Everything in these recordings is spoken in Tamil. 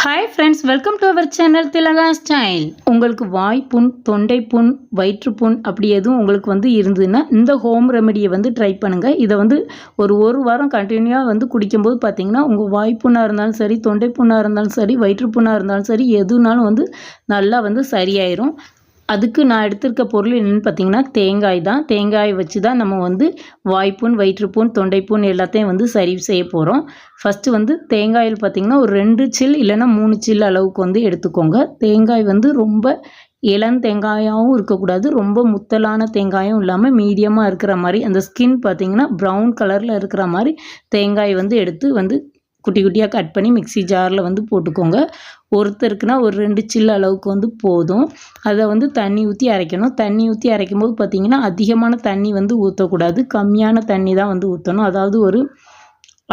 Hi friends welcome to our channel Thilaga style உங்களுக்கு வாய் புண் தொண்டை புண் வயிற்று புண் அப்படி எதுவும் உங்களுக்கு வந்து இருந்ததுன்னா இந்த ஹோம் ரெமெடியை வந்து ட்ரை பண்ணுங்கள் இதை வந்து ஒரு ஒரு வாரம் கண்டினியூவாக வந்து குடிக்கும்போது பார்த்தீங்கன்னா உங்கள் வாய்ப்புண்ணாக இருந்தாலும் சரி தொண்டை புண்ணாக இருந்தாலும் சரி வயிற்றுப்புண்ணாக இருந்தாலும் சரி எதுனாலும் வந்து நல்லா வந்து சரியாயிரும். அதுக்கு நான் எடுத்திருக்க பொருள் என்னென்னு பார்த்தீங்கன்னா தேங்காய் தான். தேங்காயை வச்சு தான் நம்ம வந்து வாய்ப்புண் வயிற்றுப்புண் தொண்டைப்புண் எல்லாத்தையும் வந்து சரி செய்ய போகிறோம் ஃபஸ்ட்டு வந்து தேங்காயில் பார்த்திங்கன்னா ஒரு ரெண்டு சில் இல்லைன்னா மூணு சில் அளவுக்கு வந்து எடுத்துக்கோங்க. தேங்காய் வந்து ரொம்ப இளம் தேங்காயாகவும் இருக்கக்கூடாது. ரொம்ப முத்தலான தேங்காயும் இல்லாமல் மீடியமாக இருக்கிற மாதிரி அந்த ஸ்கின் பார்த்திங்கன்னா ப்ரௌன் கலரில் இருக்கிற மாதிரி தேங்காய் வந்து எடுத்து வந்து குட்டி குட்டியாக கட் பண்ணி மிக்சி ஜாரில் வந்து போட்டுக்கோங்க. ஒருத்தருக்குனா ஒரு ரெண்டு சில்லு அளவுக்கு வந்து போதும். அதை வந்து தண்ணி ஊற்றி அரைக்கணும். தண்ணி ஊற்றி அரைக்கும் போது பார்த்திங்கன்னா அதிகமான தண்ணி வந்து ஊற்றக்கூடாது கம்மியான தண்ணி தான் வந்து ஊற்றணும் அதாவது ஒரு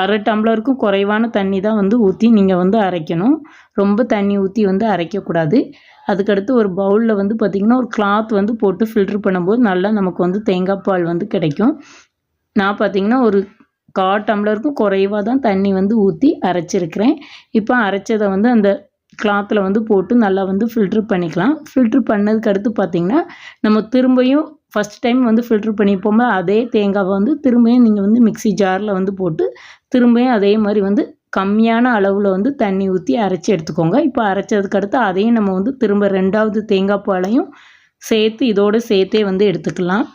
அரை டம்ளருக்கும் குறைவான தண்ணி தான் வந்து ஊற்றி நீங்கள் வந்து அரைக்கணும். ரொம்ப தண்ணி ஊற்றி வந்து அரைக்கக்கூடாது. அதுக்கடுத்து ஒரு பவுலில் வந்து பார்த்திங்கன்னா ஒரு கிளாத் வந்து போட்டு ஃபில்ட்ரு பண்ணும்போது நல்லா நமக்கு வந்து தேங்காய் பால் வந்து கிடைக்கும். நான் பார்த்திங்கன்னா ஒரு கா டம்ளருக்கும் குறைவாக தான் தண்ணி வந்து ஊற்றி அரைச்சிருக்கிறேன். இப்போ அரைச்சதை வந்து அந்த கிளாத்தில் வந்து போட்டு நல்லா வந்து ஃபில்ட்ரு பண்ணிக்கலாம். ஃபில்ட்ரு பண்ணதுக்கு அடுத்து பார்த்திங்கன்னா நம்ம திரும்பியும் ஃபஸ்ட் டைம் வந்து ஃபில்ட்ரு பண்ணிப்போம் அதே தேங்காவை வந்து திரும்பியும் நீங்கள் வந்து மிக்சி ஜாரில் வந்து போட்டு திரும்பியும் அதே மாதிரி வந்து கம்மியான அளவில் வந்து தண்ணி ஊற்றி அரைச்சி எடுத்துக்கோங்க. இப்போ அரைச்சதுக்கு அடுத்து அதையும் நம்ம வந்து திரும்ப ரெண்டாவது தேங்காய் பாலையும் சேர்த்து இதோடு சேர்த்தே வந்து எடுத்துக்கலாம்.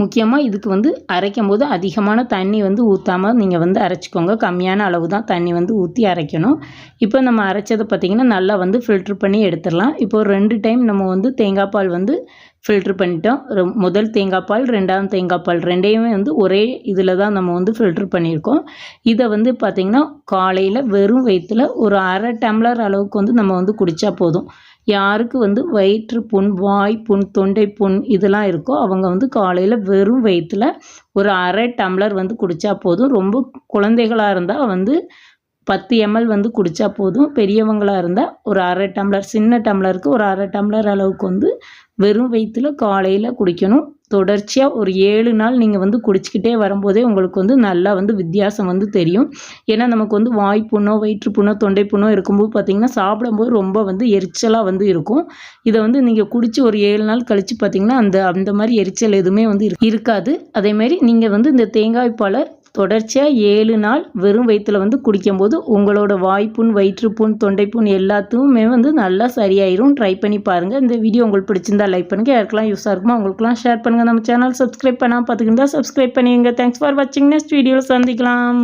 முக்கியமாக இதுக்கு வந்து அரைக்கும் போது அதிகமான தண்ணி வந்து ஊற்றாமல் நீங்கள் வந்து அரைச்சிக்கோங்க. கம்மியான அளவு தான் தண்ணி வந்து ஊற்றி அரைக்கணும். இப்போ நம்ம அரைச்சதை பார்த்திங்கன்னா நல்லா வந்து ஃபில்ட்ரு பண்ணி எடுத்துடலாம். இப்போ ரெண்டு டைம் நம்ம வந்து தேங்காய் பால் வந்து ஃபில்ட்ரு பண்ணிட்டோம். முதல் தேங்காய் பால் ரெண்டாவது தேங்காய் பால் ரெண்டையுமே வந்து ஒரே இதில் தான் நம்ம வந்து ஃபில்ட்ரு பண்ணியிருக்கோம். இதை வந்து பார்த்திங்கன்னா காலையில் வெறும் வயிற்றில் ஒரு அரை டம்ளர் அளவுக்கு வந்து நம்ம வந்து குடித்தா போதும். யாருக்கு வந்து வயிற்று புண் வாய் புண் தொண்டை புண் இதெல்லாம் இருக்கோ அவங்க வந்து காலையில் வெறும் வயிற்றில் ஒரு அரை டம்ளர் வந்து குடித்தா போதும். ரொம்ப குழந்தைகளாக இருந்தால் வந்து பத்து எம்எல் வந்து குடித்தா போதும். பெரியவங்களாக இருந்தால் ஒரு அரை டம்ளர் சின்ன டம்ளருக்கு ஒரு அரை டம்ளர் அளவுக்கு வந்து வெறும் வயிற்றில் காலையில் குடிக்கணும். தொடர்ச்சியாக ஒரு ஏழு நாள் நீங்கள் வந்து குடிச்சிக்கிட்டே வரும்போதே உங்களுக்கு வந்து நல்லா வந்து வித்தியாசம் வந்து தெரியும். ஏன்னா நமக்கு வந்து வாய் புண்ணோ வயிற்று புண்ணோ தொண்டை புண்ணோ இருக்கும்போது பார்த்திங்கன்னா சாப்பிடும்போது ரொம்ப வந்து எரிச்சலாக வந்து இருக்கும். இதை வந்து நீங்கள் குடித்து ஒரு ஏழு நாள் கழித்து பார்த்திங்கன்னா அந்த அந்த மாதிரி எரிச்சல் எதுவுமே வந்து இருக்காது. அதேமாரி நீங்கள் வந்து இந்த தேங்காய் பாலை தொடர்ச்சியாக ஏழு நாள் வெறும் வயிற்றில் வந்து குடிக்கும்போது உங்களோட வாய்ப்புண் வயிற்றுப்புண் தொண்டைப்புண் எல்லாத்துக்குமே வந்து நல்லா சரியாயிரும். ட்ரை பண்ணி பாருங்கள் இந்த வீடியோ உங்களுக்கு பிடிச்சிருந்தா லைக் பண்ணுங்கள் யாருக்கெல்லாம் யூஸாக இருக்குமோ அவங்களுக்குலாம் ஷேர் பண்ணுங்கள் நம்ம சேனல் சப்ஸ்கிரைப் பண்ணால் பார்த்துக்கிட்டா சப்ஸ்கிரைப் பண்ணிடுங்க. தேங்க்ஸ் ஃபார் வாட்சிங் நெக்ஸ்ட் வீடியோவில் சந்திக்கலாம்.